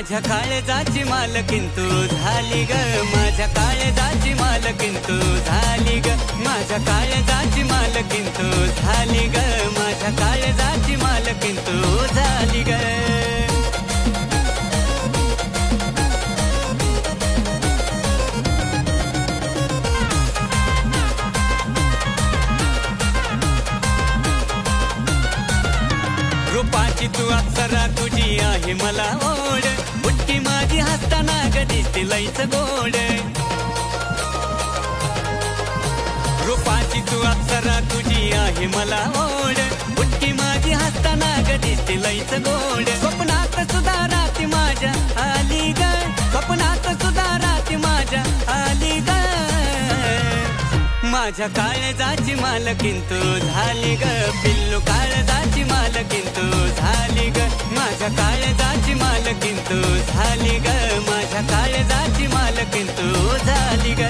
माझ्या काळजाची मालकीन तू झाली ग. माझ्या काळजाची मालकीन तू झाली ग. माझ्या काळजाची मालकीन तू झाली ग. माझ्या काळजाची मालकीन तू झाली ग. रूपाची तू अप्सरा तुझी आहे मला. ओ लईच गोड. रूपाची तू अप्सरा तुझी आहे मला ओढ. बुट्टी माझी हसताना ग दिसते लईच गोड. स्वप्नात सुद्धा राती माझ्या आली ग. स्वप्नात सुद्धा राती माझ्या आली ग. माझ्या काळजाची मालकीन तू झाली ग. पिल्लू काळजाची मालकीन तू झाली ग. माझ्या काळजाची मालकीन तू झाली ग. तू झाली ग.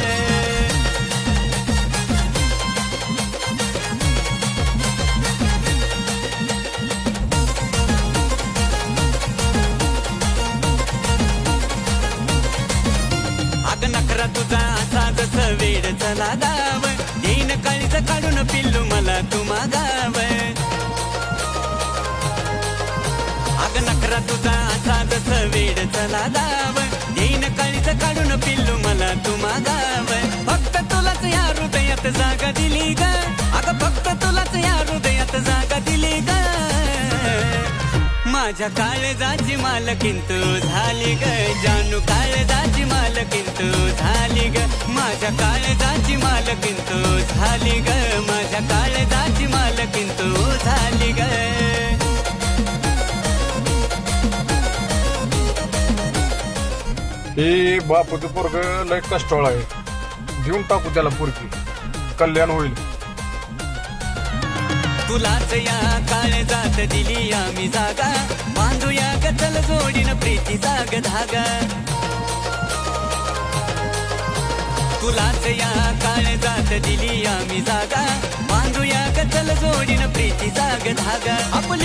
अग नखरा तुझा असाच जस चला गाव येईन काळीच काढून पिल्लू मला तुम्हा गाव अग नखरा तुझा मागाव फक्त तुलाच या हृदयात जागा दिली ग. अगं फक्त तुलाच या हृदयात जागा दिली ग. माझ्या काळजाची मालकीन तू झाली ग. जानू काळजाची मालकीन तू झाली ग. माझ्या काळजाची मालकीन तू झाली ग. माझ्या काळजाची मालकीन हे बापूचं पोरग लय कष्टळ आहे. घेऊन टाकू त्याला पोरकी कल्याण होईल. तुलाच या काळ जात दिली आम्ही जागा. बांधूया गचल जोडीन प्रीती जाग धागा. तुलाच या काळ जात दिली आम्ही जागा. बांधूया गचल जोडीन प्रीती जाग धागा. आपण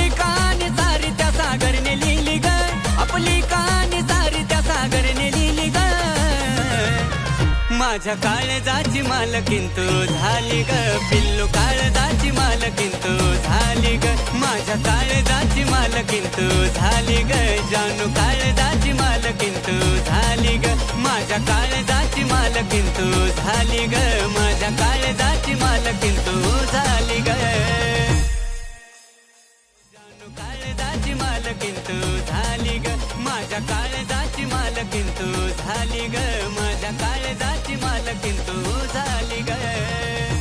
माझ्या काळजाची मालकीन तू झाली ग पिल्लू काळजाची मालकीन तू झाली ग माझ्या काळजाची मालकीन तू झाली ग जानू काळजाची मालकीन तू झाली ग माझ्या काळजाची मालकीन तू झाली ग माझ्या काळजाची मालकीन तू झाली ग जानू काळजाची मालकीन तू झाली ग माझ्या काळजा काळजाची मालकीन तू झाली ग. माझ्या काळजाची मालकीन तू झाली ग.